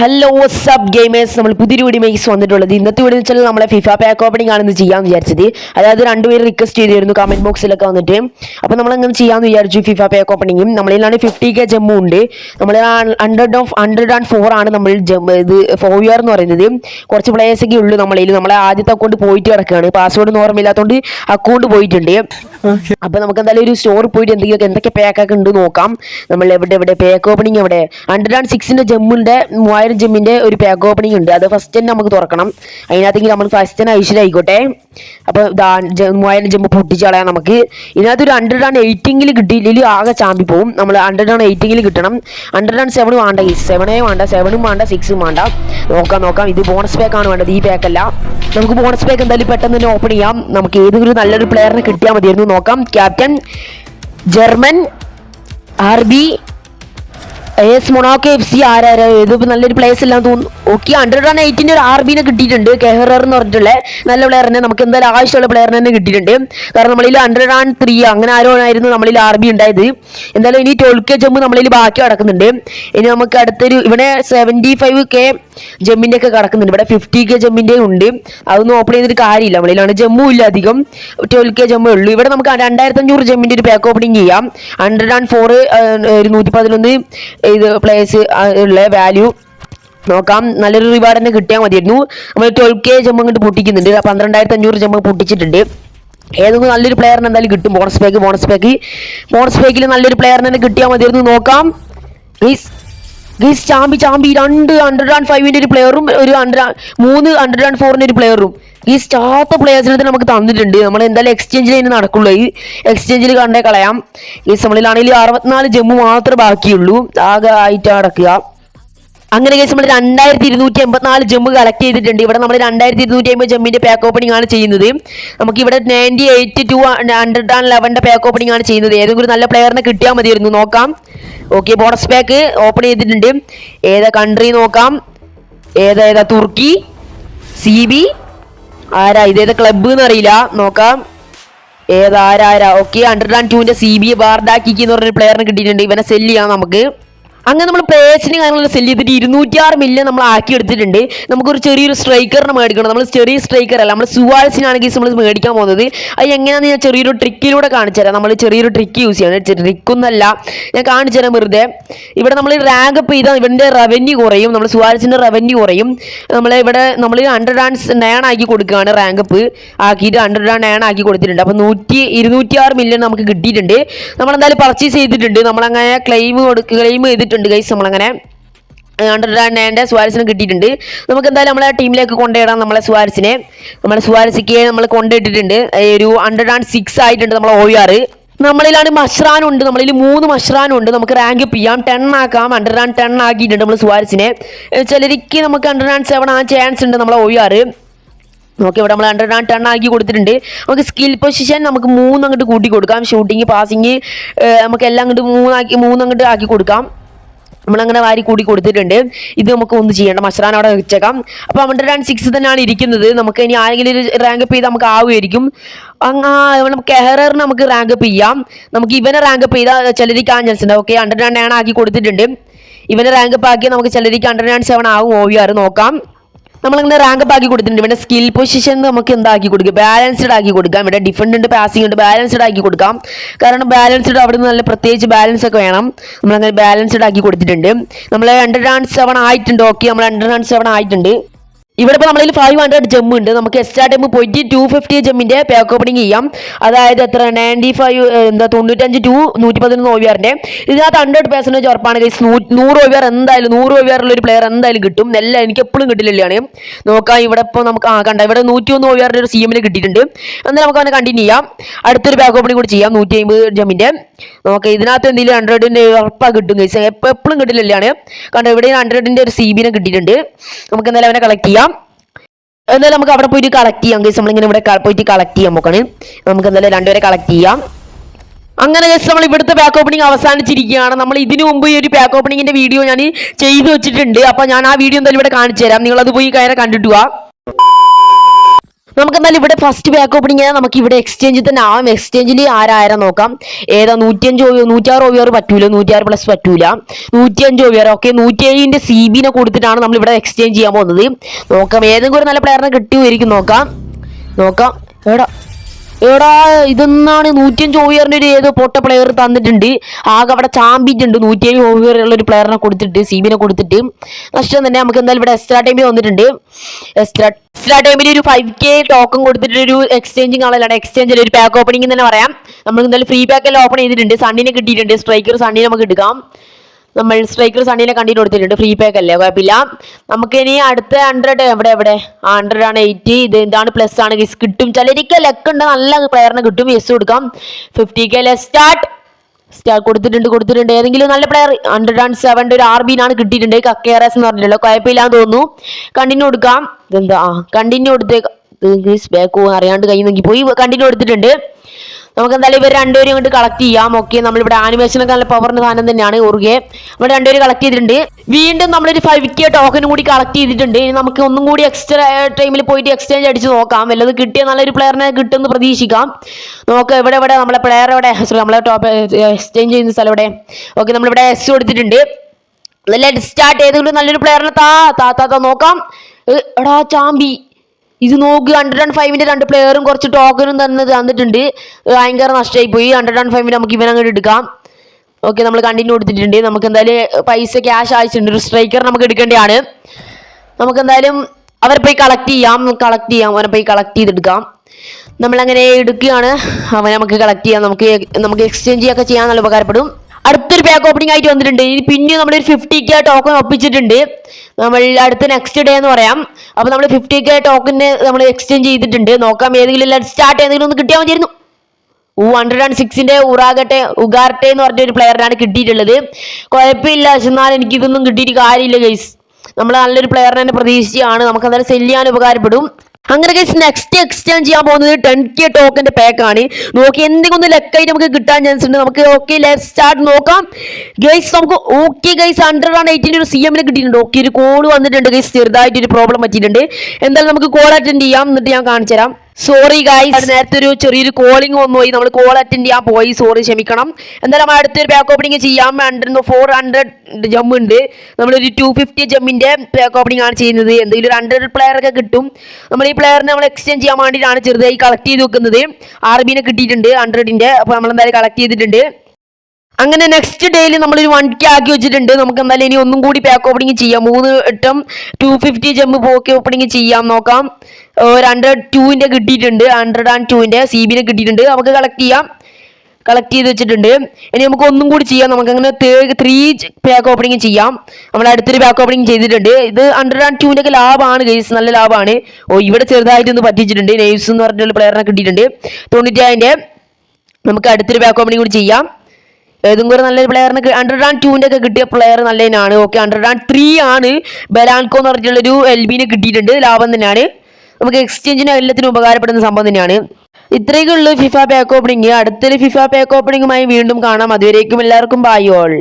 Hello sub gamers നമ്മൾ പുതിയൊരു video makes വന്നിട്ടുള്ളത്. ഇന്നത്തെ വീഡിയോ വെച്ചാൽ നമ്മളെ ഫിഫ പാക്ക് ഓപ്പണിംഗ് ആണെന്ന് ചെയ്യാമെന്ന് വിചാരിച്ചത്. അതായത് രണ്ടുപേരും റിക്വസ്റ്റ് ചെയ്തിരുന്നു കമന്റ് ബോക്സിലൊക്കെ വന്നിട്ട്. അപ്പോൾ നമ്മൾ അങ്ങനെ ചെയ്യാമെന്ന് വിചാരിച്ചു ഫിഫ പാക്ക് ഓപ്പണിങ്ങും നമ്മളിലാണ് ഫിഫ്റ്റി കെ ജമ്മു ഉണ്ട്. നമ്മൾ hundred of hundred and four ആണ് നമ്മൾ ജെമ്മ ഇത് ഫോർ ഇയർ എന്ന് പറയുന്നത്. കുറച്ച് players ഒക്കെ ഉള്ളൂ നമ്മളിൽ. നമ്മളെ ആദ്യത്തെ അക്കൗണ്ട് പോയിട്ട് കിടക്കുകയാണ്. പാസ്വേഡ് എന്ന് ഓർമ്മയില്ലാത്തതുകൊണ്ട് അക്കൗണ്ട് പോയിട്ടുണ്ട്. അപ്പൊ നമുക്ക് എന്തായാലും ഒരു സ്റ്റോറിൽ പോയിട്ട് എന്തെങ്കിലും എന്തൊക്കെ പാക്ക് ഒക്കെ ഉണ്ട് നോക്കാം. നമ്മൾ എവിടെ എവിടെ പാക്ക് ഓപ്പണിംഗ് എവിടെ? ഹൺഡ്രഡ് ആൻഡ് സിക്സിന്റെ ജമ്മിന്റെ മൂവായിരം ജമ്മിന്റെ ഒരു പാക്ക് ഓപ്പണിംഗ് ഉണ്ട്. അത് ഫസ്റ്റ് തന്നെ നമുക്ക് തുറക്കണം. അതിനകത്തേക്ക് നമ്മൾ ഫസ്റ്റ് തന്നെ ഐശ്വര്യ ആയിക്കോട്ടെ. അപ്പൊ ദാ മൂവായിരം ജിമ്മ് പൊട്ടിച്ച് കളയാം നമുക്ക്. ഇതിനകത്ത് ഒരു ഹൺഡ്രഡ് ആൻഡ് എയ്റ്റിംഗിൽ കിട്ടിയില്ലെങ്കിൽ ആകെ ചാമ്പി പോവും. നമ്മൾ ഹൺഡ്രഡ് ആൻഡ് എയ്റ്റിംഗിൽ കിട്ടണം. ഹൺഡ്രഡ് ആൻഡ് സെവൻ വേണ്ട സെവനേ വേണ്ട സെവനും വേണ്ട സിക്സും വേണ്ട. നോക്കാം നോക്കാം. ഇത് ബോണസ് പാക്ക് ആണ് വേണ്ടത്. ഈ പാക്ക് അല്ല. നമുക്ക് ബോണസ് പാക്ക് എന്തായാലും പെട്ടെന്ന് തന്നെ ഓപ്പൺ ചെയ്യാം. നമുക്ക് ഏതെങ്കിലും നല്ലൊരു പ്ലെയറിനെ കിട്ടിയാൽ മതിയായിരുന്നു. നോക്കാം. Captain German R B S Monaco F C ആരാര? ഇതിപ്പോ നല്ലൊരു പ്ലേസ് എല്ലാം തോന്നുന്നു. ഓക്കെ ഹൺഡ്രഡ് ആൻഡ് എയ്റ്റിന്റെ ഒരു ആർ ബിനെ കിട്ടിയിട്ടുണ്ട്. കെഹറർ എന്ന് പറഞ്ഞിട്ടുള്ള നല്ല പ്ലെയറിനെ നമുക്ക് എന്തായാലും ആവശ്യമുള്ള പ്ലെയറിനെ തന്നെ കിട്ടിയിട്ടുണ്ട്. കാരണം നമ്മളിൽ ഹൺഡ്രഡ് ആൻഡ് ത്രീ അങ്ങനെ ആരോ ആയിരുന്നു നമ്മളിൽ ആർ ബി ഉണ്ടായത്. എന്തായാലും ഇനി ട്വൽവ് കെ ജമ്പ് നമ്മളിൽ ബാക്കി നടക്കുന്നുണ്ട്. ഇനി നമുക്ക് അടുത്തൊരു ഇവിടെ സെവന്റി ഫൈവ് കെ ജമ്മിന്റെ ഒക്കെ കിടക്കുന്നുണ്ട്. ഇവിടെ ഫിഫ്റ്റി കെ ജമ്മിന്റെ ഉണ്ട്. അതൊന്നും ഓപ്പൺ ചെയ്തിട്ട് കാര്യമില്ല. നമ്മളിലാണ് ജമ്മു ഇല്ല അധികം. ട്വൽവ് കെ ജമ്മു ഉള്ളൂ. ഇവിടെ നമുക്ക് രണ്ടായിരത്തി അഞ്ഞൂറ് ജമ്മിന്റെ ഒരു പാക്ക് ഓപ്പണിംഗ് ചെയ്യാം. ഹൺഡ്രഡ് ആൻഡ് ഫോർ ഒരു നൂറ്റി പതിനൊന്ന് ഇത് പ്ലേസ് ഉള്ള വാല്യൂ നോക്കാം. നല്ലൊരു റിവാർഡ് തന്നെ കിട്ടിയാൽ മതിയായിരുന്നു. നമ്മൾ ട്വൽവ് കെ ജമ്മ അങ്ങോട്ട് പൊട്ടിക്കുന്നുണ്ട്. പന്ത്രണ്ടായിരത്തി അഞ്ഞൂറ് ജമ്മ പൊട്ടിച്ചിട്ടുണ്ട്. ഏതെങ്കിലും നല്ലൊരു പ്ലെയറിന് എന്തായാലും കിട്ടും. Bonus pack bonus pack bonus പാക്കിൽ നല്ലൊരു പ്ലെയറിന് തന്നെ കിട്ടിയാൽ മതിയായിരുന്നു. നോക്കാം. ഗീസ് ഗീസ് ചാമ്പി ചാമ്പി രണ്ട് ഹൺഡ്രഡ് ആൻഡ് ഫൈവിന്റെ ഒരു പ്ലെയറും ഒരു ഹൺഡ്രഡ് മൂന്ന് ഹൺഡ്രഡ് ആൻഡ് ഫോറിന്റെ ഒരു പ്ലെയറും ഈ സ്റ്റാർട്ട് പ്ലെയേഴ്സിനെ തന്നെ നമുക്ക് തന്നിട്ടുണ്ട്. നമ്മൾ എന്തായാലും എക്സ്ചേഞ്ചിൽ അതിന് നടക്കുള്ളൂ. ഈ എക്സ്ചേഞ്ചിൽ കണ്ടേ കളയാം. ഈ നമ്മളിലാണെങ്കിൽ അറുപത്തിനാല് ജമ്മു മാത്രമേ ബാക്കിയുള്ളൂ. ആകെ ആയിട്ട് അടക്കുക. അങ്ങനെ കേസ് നമ്മൾ രണ്ടായിരത്തി ഇരുന്നൂറ്റി എൺപത്തിനാല് ജമ്മ് കളക്ട് ചെയ്തിട്ടുണ്ട്. ഇവിടെ നമ്മൾ രണ്ടായിരത്തി ഇരുന്നൂറ്റി അമ്പത് ജമ്മിന്റെ പാക്ക് ഓപ്പണിംഗ് ആണ് ചെയ്യുന്നത്. നമുക്ക് ഇവിടെ ninety eight to hundred and ലെവന്റെ pack opening ആണ് ചെയ്യുന്നത്. ഏതെങ്കിലും നല്ല പ്ലെയറിനെ കിട്ടിയാൽ മതിയായിരുന്നു. നോക്കാം. ഓക്കെ ബോണസ് പാക്ക് ഓപ്പൺ ചെയ്തിട്ടുണ്ട്. ഏതാ കൺട്രി നോക്കാം. ഏതാ ഏതാ തുർക്കി സി ബി ആരാ ഇതേതാ ക്ലബ്ബ് എന്നറിയില്ല നോക്കാം. ഏതാരാരാ ഓക്കെ അണ്ടർ ടാൻ ടുവിന്റെ സി ബി ബാർഡാക്കിക്ക് എന്ന് പറഞ്ഞൊരു പ്ലെയറിന് കിട്ടിയിട്ടുണ്ട്. ഇവനെ സെല്ല് ചെയ്യാം നമുക്ക്. അങ്ങനെ നമ്മൾ പ്രേസിന് കാര്യങ്ങളെല്ലാം സെല്ല് ചെയ്തിട്ട് ഇരുന്നൂറ്റി ആറ് മില്യൺ നമ്മൾ ആക്കി എടുത്തിട്ടുണ്ട്. നമുക്കൊരു ചെറിയൊരു സ്ട്രൈക്കറിനെ മേടിക്കണം. നമ്മൾ ചെറിയ സ്ട്രൈക്കർ അല്ല നമ്മൾ സുവാൾസിനാണെങ്കിൽ നമ്മൾ മേടിക്കാൻ പോകുന്നത്. അത് എങ്ങനെയാണെന്ന് ഞാൻ ചെറിയൊരു ട്രിക്കിലൂടെ കാണിച്ചു തരാം. നമ്മൾ ചെറിയൊരു ട്രിക്ക് യൂസ് ചെയ്യണം ട്രിക്കൊന്നല്ല ഞാൻ കാണിച്ചു തരാം വെറുതെ. ഇവിടെ നമ്മൾ റാങ്ക് അപ്പ് ചെയ്താൽ ഇവന്റെ റവന്യൂ കുറയും. നമ്മൾ സുവാഴ്സിന്റെ റവന്യൂ കുറയും. നമ്മൾ ഇവിടെ നമ്മൾ ഹൺഡ്രഡ് ആൻഡ് നയൺ ആക്കി കൊടുക്കുകയാണ് റാങ്ക് അപ്പ് ആക്കിയിട്ട് ഹൺഡ്രഡ് ആൻഡ് നയൺ ആക്കി കൊടുത്തിട്ടുണ്ട്. അപ്പോൾ നൂറ്റി ഇരുന്നൂറ്റി ആറ് മില്യൺ നമുക്ക് കിട്ടിയിട്ടുണ്ട്. നമ്മളെന്തായാലും പർച്ചേസ് ചെയ്തിട്ടുണ്ട്. നമ്മളങ്ങനെ ക്ലെയിം കൊടുക്കുക ക്ലെയിം ചെയ്തിട്ടുണ്ട്. ഗൈസ് നമ്മളങ്ങനെ ഹൺഡ്രഡ് ആൻഡ് സ്വാരസിനെ കിട്ടിയിട്ടുണ്ട്. നമുക്ക് എന്തായാലും നമ്മളെ ടീമിലേക്ക് കൊണ്ടുപോയിടാം നമ്മളെ സുവാരസിനെ. നമ്മളെ സുവാരസിക്ക് നമ്മൾ കൊണ്ടുപോയിട്ടിട്ടുണ്ട് ഒരു ഹൺഡ്രഡ് ആൻഡ് സിക്സ് ആയിട്ടുണ്ട് നമ്മളെ ഒ ആർ നമ്മളിലാണ് ഉണ്ട്. നമ്മളിൽ മൂന്ന് മഷ്റാൻ ഉണ്ട്. നമുക്ക് റാങ്ക് ചെയ്യാം. ടെൻ ആക്കാം. ഹൺഡ്രഡ് ആൻഡ് ടെൻ ആക്കിയിട്ടുണ്ട് നമ്മൾ സുവാരസിനെ. ചിലർക്ക് നമുക്ക് ഹൺഡ്രഡ് ആൻഡ് സെവൻ ആ ചാൻസ് ഉണ്ട് നമ്മളെ ഒ ആർ ഓക്കെ ഇവിടെ നമ്മൾ ഹൺഡ്രഡ് ആൻഡ് ടെൺ ആക്കി കൊടുത്തിട്ടുണ്ട്. നമുക്ക് സ്കിൽ പൊസിഷൻ നമുക്ക് മൂന്ന് അങ്ങോട്ട് കൂട്ടി കൊടുക്കാം. ഷൂട്ടിങ് പാസിങ് നമുക്ക് എല്ലാം അങ്ങോട്ട് മൂന്നാക്കി മൂന്ന് അങ്ങോട്ട് ആക്കി കൊടുക്കാം. നമ്മളങ്ങനെ വാരി കൂടി കൊടുത്തിട്ടുണ്ട്. ഇത് നമുക്ക് ഒന്ന് ചെയ്യണം. മഷറാൻ അവിടെ വെച്ചേക്കാം. അപ്പോൾ അവന്റെ റാങ്ക് സിക്സ് തന്നെയാണ് ഇരിക്കുന്നത്. നമുക്ക് ഇനി ആരെങ്കിലും ഒരു റാങ്ക് അപ്പ് ചെയ്ത് നമുക്ക് ആവുമായിരിക്കും. കെഹറിന് നമുക്ക് റാങ്ക് അപ്പ് ചെയ്യാം. നമുക്ക് ഇവനെ റാങ്ക് അപ്പ് ചെയ്താൽ ചിലർക്ക് ആ ചാൻസ് ഉണ്ട്. ഓക്കെ അണ്ടർ നയൻ ആക്കി കൊടുത്തിട്ടുണ്ട്. ഇവനെ റാങ്ക് അപ്പ് ആക്കി നമുക്ക് ചിലർക്ക് അണ്ടർ ആൻഡ് സെവൻ ആവും. ഓവിയാറ് നോക്കാം. നമ്മളിങ്ങനെ റാങ്ക് ആക്കി കൊടുത്തിട്ടുണ്ട്. ഇവിടെ സ്കിൽ പൊസിഷൻ നമുക്ക് എന്താക്കി കൊടുക്കുക ബാലൻസ്ഡ് ആക്കി കൊടുക്കാം. ഇവിടെ ഡിഫൻഡ് ഉണ്ട് പാസിംഗ് ഉണ്ട് ബാലൻസ്ഡ് ആക്കി കൊടുക്കാം. കാരണം ബാലൻസ്ഡ് അവിടെ നിന്ന് നല്ല പ്രത്യേകിച്ച് ബാലൻസ് ഒക്കെ വേണം. നമ്മളങ്ങനെ ബാലൻസ്ഡ് ആക്കി കൊടുത്തിട്ടുണ്ട്. നമ്മൾ അണ്ടർ ആൻഡ് സെവൻ ആയിട്ടുണ്ട്. ഓക്കെ നമ്മൾ അണ്ടർ ആൻഡ് സെവൻ ആയിട്ടുണ്ട്. ഇവിടെ ഇപ്പോൾ നമ്മളിൽ ഫൈവ് ഹൺഡ്രഡ് ജെമ്മ് ഉണ്ട്. നമുക്ക് എക്സ്ട്രാ ടൈം പോയിട്ട് ടു ഫിഫ്റ്റി ജെമ്മിന്റെ പാക്ക് ഓപ്പണിംഗ് ചെയ്യാം. അതായത് എത്ര? നയന്റി ഫൈവ് എന്താ തൊണ്ണൂറ്റഞ്ച് ടു നൂറ്റി പതിനൊന്ന് ഓവിയാറിന്റെ ഇതിനകത്ത് ഹൺഡ്രഡ് പെർസെന്റേജ് ഉറപ്പാണ് ഗൈസ് നൂറ് ഓവിയർ എന്തായാലും നൂറ് ഓവിയറുള്ള ഒരു പ്ലെയർ എന്തായാലും കിട്ടും. എല്ലാം എനിക്ക് എപ്പോഴും കിട്ടില്ലാണ് നോക്കാം ഇവിടെ ഇപ്പോൾ നമുക്ക് ആ കണ്ട ഇവിടെ നൂറ്റി ഒന്ന് ഓവിയാറിന്റെ ഒരു സി എമ്മിൽ കിട്ടിയിട്ടുണ്ട്. എന്നാൽ നമുക്ക് അവനെ കണ്ടിന്യൂ ചെയ്യാം. അടുത്തൊരു പാക്ക് ഓപ്പണിംഗ് കൂടി ചെയ്യാം നൂറ്റി അമ്പത് ജെമ്മിന്റെ നോക്കാം ഇതിനകത്ത് എന്തെങ്കിലും ഹൺഡ്രഡിന്റെ ഉറപ്പാണ് കിട്ടും ഗൈസ് എപ്പോഴും കിട്ടില്ലാണ് കണ്ടോ ഇവിടെ ഹൺഡ്രഡിന്റെ ഒരു സി ബിനെ കിട്ടിയിട്ടുണ്ട്. നമുക്ക് എന്തായാലും അവനെ കളക്ട് ചെയ്യാം. എന്തായാലും നമുക്ക് അവിടെ പോയിട്ട് കളക്ട് ചെയ്യാം ഗൈസ് നമ്മളിങ്ങനെ ഇവിടെ പോയിട്ട് കളക്ട് ചെയ്യാൻ നോക്കാണ് നമുക്ക് എന്തായാലും രണ്ടുപേരെ കളക്ട് ചെയ്യാം. അങ്ങനെ ഗൈസ് നമ്മൾ ഇവിടുത്തെ പാക്ക് ഓപ്പണിംഗ് അവസാനിച്ചിരിക്കുകയാണ്. നമ്മൾ ഇതിനു മുമ്പ് ഈ ഒരു പാക്ക് ഓപ്പണിംഗിന്റെ വീഡിയോ ഞാൻ ചെയ്തു വെച്ചിട്ടുണ്ട്. അപ്പൊ ഞാൻ ആ വീഡിയോ എന്തായാലും ഇവിടെ കാണിച്ചു തരാം നിങ്ങൾ അത് പോയി കയറി കണ്ടിട്ട് വാ നമുക്ക് എന്നാലും ഇവിടെ ഫസ്റ്റ് ബാക്ക് ഓപ്പണിങ് ഓപ്പണിംഗ് നമുക്ക് ഇവിടെ എക്സ്ചേഞ്ച് തന്നെ ആവാം. എക്സ്ചേഞ്ചിൽ ആരായിരം നോക്കാം. ഏതാ നൂറ്റിയഞ്ച് ഓവിയർ നൂറ്റാറ് ഓവിയർ പറ്റൂല. നൂറ്റിയാറ് പ്ലസ് പറ്റൂല. നൂറ്റിയഞ്ച് ഓവിയർ ഓക്കെ നൂറ്റി ഏഴിന്റെ സി ബിനെ കൊടുത്തിട്ടാണ് നമ്മൾ ഇവിടെ എക്സ്ചേഞ്ച് ചെയ്യാൻ പോകുന്നത്. നോക്കാം ഏതെങ്കിലും ഒരു നല്ല പ്ലെയറിനെ കിട്ടുമായിരിക്കും നോക്കാം. നോക്കാം. എടാ എടാ ഇതെന്നാണ് നൂറ്റിയഞ്ച് ഓവിയറിന്റെ ഒരു ഏതോ പൊട്ട പ്ലെയർ തന്നിട്ടുണ്ട്. ആകെ അവിടെ ചാമ്പിയിട്ടുണ്ട് നൂറ്റിയഞ്ച് ഓവിയറുള്ള ഒരു പ്ലെയറിനെ കൊടുത്തിട്ട് സീബിനെ കൊടുത്തിട്ട്. നഷ്ടം തന്നെ. നമുക്ക് എന്തായാലും ഇവിടെ എക്സ്ട്രാ ടൈമിൽ വന്നിട്ടുണ്ട്. എക്സ്ട്രാ എക്സ്ട്രാ ടൈമിൽ ഒരു ഫൈവ് കെ ടോക്കൺ കൊടുത്തിട്ട് ഒരു എക്സ്ചേഞ്ചിങ് ആണല്ലോ എക്സ്ചേഞ്ചിൽ ഒരു പാക്ക് ഓപ്പണിംഗ് തന്നെ പറയാം. നമ്മൾ എന്തായാലും ഫ്രീ പാക്ക് എല്ലാം ഓപ്പൺ ചെയ്തിട്ടുണ്ട്. സണ്ണിനെ കിട്ടിയിട്ടുണ്ട്. സ്ട്രൈക്കർ സണ്ണിനെ നമുക്ക് എടുക്കാം. നമ്മൾ സ്ട്രൈക്കർ സണ്ണിനെ കണ്ടിട്ട് കൊടുത്തിട്ടുണ്ട്. ഫ്രീ പാക്ക് അല്ലേ? കുഴപ്പമില്ല. നമുക്ക് ഇനി അടുത്ത ഹൺഡ്രഡ് എവിടെ എവിടെ? ഹൺഡ്രഡ് ആണ് എയ്റ്റി ഇത് എന്താണ് പ്ലസ് ആണ്. ഗിസ് കിട്ടും. ചിലർക്ക് ലെക്ക് ഉണ്ട്. നല്ല പ്ലെയറിനെ കിട്ടും. യെസ് കൊടുക്കാം. ഫിഫ്റ്റി കെ ലെ സ്റ്റാർട്ട് സ്റ്റാർ കൊടുത്തിട്ടുണ്ട് കൊടുത്തിട്ടുണ്ട്. ഏതെങ്കിലും നല്ല പ്ലെയർ ഹൺഡ്രഡ് ആൻഡ് സെവന്റെ ഒരു ആർ ബിനാണ് കിട്ടിയിട്ടുണ്ട്. കക്കേറസ് എന്ന് പറഞ്ഞല്ലോ കുഴപ്പമില്ലാന്ന് തോന്നുന്നു. കണ്ടിന്യൂ കൊടുക്കാം. ഇതെന്താ? കണ്ടിന്യൂ കൊടുത്തേക്കാം ബാക്ക് പോകാൻ അറിയാണ്ട് കൈ നോക്കി പോയി. കണ്ടിന്യൂ കൊടുത്തിട്ടുണ്ട്. നമുക്ക് എന്തായാലും ഇവർ രണ്ടുപേരും ഇങ്ങോട്ട് കളക്ട് ചെയ്യാം ഓക്കെ നമ്മളിവിടെ ആനിമേഷനൊക്കെ നല്ല പവറിന്റെ സാധനം തന്നെയാണ് ഉറുകെ നമ്മൾ രണ്ടുപേരും കളക്ട് ചെയ്തിട്ടുണ്ട്. വീണ്ടും നമ്മളൊരു ഫൈവ് കെ ടോക്കനും കൂടി കളക്ട് ചെയ്തിട്ടുണ്ട്. ഇനി നമുക്ക് ഒന്നും കൂടി എക്സ്ട്രാ ടൈമിൽ പോയിട്ട് എക്സ്ചേഞ്ച് അടിച്ച് നോക്കാം. വല്ലത് കിട്ടിയ നല്ലൊരു പ്ലെയറിനെ കിട്ടുമെന്ന് പ്രതീക്ഷിക്കാം. നോക്കാം ഇവിടെ ഇവിടെ നമ്മളെ പ്ലെയർ ഇവിടെ സോറി നമ്മളെ ടോപ്പ് എക്സ്ചേഞ്ച് ചെയ്യുന്ന സ്ഥലം ഇവിടെ ഓക്കെ നമ്മളിവിടെ എസ് കൊടുത്തിട്ടുണ്ട്. നല്ല സ്റ്റാർട്ട് ഏതെങ്കിലും നല്ലൊരു പ്ലെയറിനെ താ താ താ നോക്കാം. എടാ ചാമ്പി. ഇത് നോക്കി ഹൺഡ്രഡ് ആൻഡ് ഫൈവിന്റെ രണ്ട് പ്ലെയറും കുറച്ച് ടോക്കനും തന്നെ തന്നിട്ടുണ്ട്. ഭയങ്കര നഷ്ടമായി പോയി ഹൺഡ്രഡ് ആൻഡ് ഫൈവിന് നമുക്ക് ഇവനങ്ങോട്ട് എടുക്കാം. ഓക്കെ നമ്മൾ കണ്ടിന്യൂ കൊടുത്തിട്ടുണ്ട് നമുക്ക് എന്തായാലും പൈസ ക്യാഷ് ആവശ്യമുണ്ട്. ഒരു സ്ട്രൈക്കർ നമുക്ക് എടുക്കേണ്ടതാണ്. നമുക്ക് എന്തായാലും അവരെ പോയി കളക്ട് ചെയ്യാം. കളക്ട് ചെയ്യാം. അവനെ പോയി കളക്ട് ചെയ്തെടുക്കാം. നമ്മളങ്ങനെ എടുക്കുകയാണ്. അവനെ നമുക്ക് കളക്ട് ചെയ്യാം. നമുക്ക് നമുക്ക് എക്സ്ചേഞ്ച് ഒക്കെ ചെയ്യാൻ നല്ല ഉപകാരപ്പെടും. അടുത്തൊരു പാക്ക് ഓപ്പണിംഗ് ആയിട്ട് വന്നിട്ടുണ്ട്. ഇനി പിന്നെ നമ്മളൊരു ഫിഫ്റ്റി കെ ടോക്കൺ ഒപ്പിച്ചിട്ടുണ്ട്. നമ്മൾ അടുത്ത നെക്സ്റ്റ് ഡേ എന്ന് പറയാം. അപ്പോൾ നമ്മൾ ഫിഫ്റ്റി കെ ടോക്കണിന് നമ്മൾ എക്സ്ചേഞ്ച് ചെയ്തിട്ടുണ്ട്. നോക്കാം ഏതെങ്കിലും സ്റ്റാർട്ട് ഏതെങ്കിലും ഒന്ന് കിട്ടിയാൽ മതിയായിരുന്നു. ഹൺഡ്രഡ് ആൻഡ് സിക്സിന്റെ ഉറാകട്ടെ ഉഗാർട്ടെ എന്ന് പറഞ്ഞ ഒരു പ്ലെയറിനാണ് കിട്ടിയിട്ടുള്ളത്. കുഴപ്പമില്ല. എന്നാൽ എനിക്ക് ഇതൊന്നും കിട്ടിയിട്ട് കാര്യമില്ല ഗൈസ് നമ്മൾ നല്ലൊരു പ്ലെയറിനെ തന്നെ പ്രതീക്ഷിച്ചാണ് നമുക്ക് എന്തായാലും സെല്ല് ചെയ്യാൻ ഉപകാരപ്പെടും. അങ്ങനെ ഗൈസ് നെക്സ്റ്റ് എക്സ്ചേഞ്ച് ചെയ്യാൻ പോകുന്നത് ടെൻ കെ ടോക്കന്റെ ആണ്. നോക്കി എന്തെങ്കിലും ഒന്ന് ലക്കായി നമുക്ക് കിട്ടാൻ ചാൻസ് ഉണ്ട്. നമുക്ക് ഓക്കെ ലെറ്റ് സ്റ്റാർട്ട് നോക്കാം. ഗൈസ് നമുക്ക് okay guys hundred and eighteen ഒരു സി എമ്മിന് കിട്ടിയിട്ടുണ്ട്. ഓക്കെ ഒരു കോൾ വന്നിട്ടുണ്ട് ഗൈസ് ചെറുതായിട്ട് ഒരു പ്രോബ്ലം പറ്റിയിട്ടുണ്ട്. എന്തായാലും നമുക്ക് കോൾ അറ്റൻഡ് ചെയ്യാം. എന്നിട്ട് ഞാൻ കാണിച്ചു തരാം സോറി ഗായ്സ് നേരത്തെ ഒരു ചെറിയൊരു കോളിംഗ് വന്നുപോയി. നമ്മൾ കോൾ അറ്റൻഡ് ചെയ്യാൻ പോയി. സോറി ക്ഷമിക്കണം. എന്തായാലും നമ്മൾ അടുത്തൊരു ബാക്ക് ഓപ്പണിംഗ് ചെയ്യാൻ ഹൺഡ്രഡ് ഫോർ ഹൺഡ്രഡ് ജം ഉണ്ട്. നമ്മളൊരു ടു ഫിഫ്റ്റി ജമ്മിന്റെ ബാക്ക് ഓപ്പണിംഗ് ആണ് ചെയ്യുന്നത്. എന്തെങ്കിലും ഒരു ഹൺഡ്രഡ് പ്ലെയർ ഒക്കെ കിട്ടും. നമ്മൾ ഈ പ്ലെയറിനെ നമ്മൾ എക്സ്ചേഞ്ച് ചെയ്യാൻ വേണ്ടിയിട്ടാണ് ചെറുതായി കളക്ട് ചെയ്ത് വെക്കുന്നത്. ആർ ബിനെ കിട്ടിയിട്ടുണ്ട് ഹൺഡ്രഡിന്റെ അപ്പോൾ നമ്മൾ എന്തായാലും കളക്ട് ചെയ്തിട്ടുണ്ട്. അങ്ങനെ നെക്സ്റ്റ് ഡേയിൽ നമ്മളൊരു വൺ കെ ആക്കി വെച്ചിട്ടുണ്ട്. നമുക്ക് എന്തായാലും ഇനി ഒന്നും കൂടി പാക്ക് ഓപ്പണിംഗ് ചെയ്യാം. മൂന്ന് വട്ടം ടു ഫിഫ്റ്റി ജമ്പ് പോക്കി ഓപ്പണിംഗ് ചെയ്യാം നോക്കാം. ഒരു ഹൺഡ്രഡ് ടൂവിന്റെ കിട്ടിയിട്ടുണ്ട്. ഹൺഡ്രഡ് ആൻഡ് ടൂവിന്റെ സി ബിനെ കിട്ടിയിട്ടുണ്ട്. നമുക്ക് കളക്ട് ചെയ്യാം. കളക്ട് ചെയ്ത് വെച്ചിട്ടുണ്ട്. ഇനി നമുക്ക് ഒന്നും കൂടി ചെയ്യാം. നമുക്ക് അങ്ങനെ ത്രീ പാക്ക് ഓപ്പണിംഗ് ചെയ്യാം. നമ്മൾ അടുത്തൊരു പാക്ക് ഓപ്പണിംഗ് ചെയ്തിട്ടുണ്ട്. ഇത് ഹൺഡ്രഡ് ആൻഡ് ടൂവിന്റെ ഒക്കെ ലാഭമാണ് ഗെയ്സ് നല്ല ലാഭമാണ് ഓ ഇവിടെ ചെറുതായിട്ടൊന്ന് പറ്റിച്ചിട്ടുണ്ട്. നെയ്സ് എന്ന് പറഞ്ഞൊരു പ്ലെയറിനെ കിട്ടിയിട്ടുണ്ട്. തൊണ്ണൂറ്റേഴിന്റെ നമുക്ക് അടുത്തൊരു പാക്ക് ഓപ്പണിംഗ് കൂടി ചെയ്യാം. ഏതും കൂടെ നല്ലൊരു പ്ലെയറിന് ഹൺഡ്രഡ് ആൻഡ് ടൂവിന്റെ ഒക്കെ കിട്ടിയ പ്ലെയർ നല്ലതിനാണ്. ഓക്കെ ഹൺഡ്രഡ് ആൻഡ് ത്രീ ആണ് ബലാൻകോ എന്ന് പറഞ്ഞിട്ടുള്ളൊരു എൽ ബിന് കിട്ടിയിട്ടുണ്ട്. ലാഭം തന്നെയാണ്. നമുക്ക് എക്സ്ചേഞ്ചിന് എല്ലാത്തിനും ഉപകാരപ്പെടുന്ന സംഭവം തന്നെയാണ്. ഇത്രയൊക്കെ ഉള്ളൂ ഫിഫ പാക്ക് ഓപ്പണിംഗ് അടുത്തൊരു ഫിഫ പാക്ക് ഓപ്പണിംഗുമായി വീണ്ടും കാണാം. അതുവരേക്കും എല്ലാവർക്കും ബൈ ഓൾ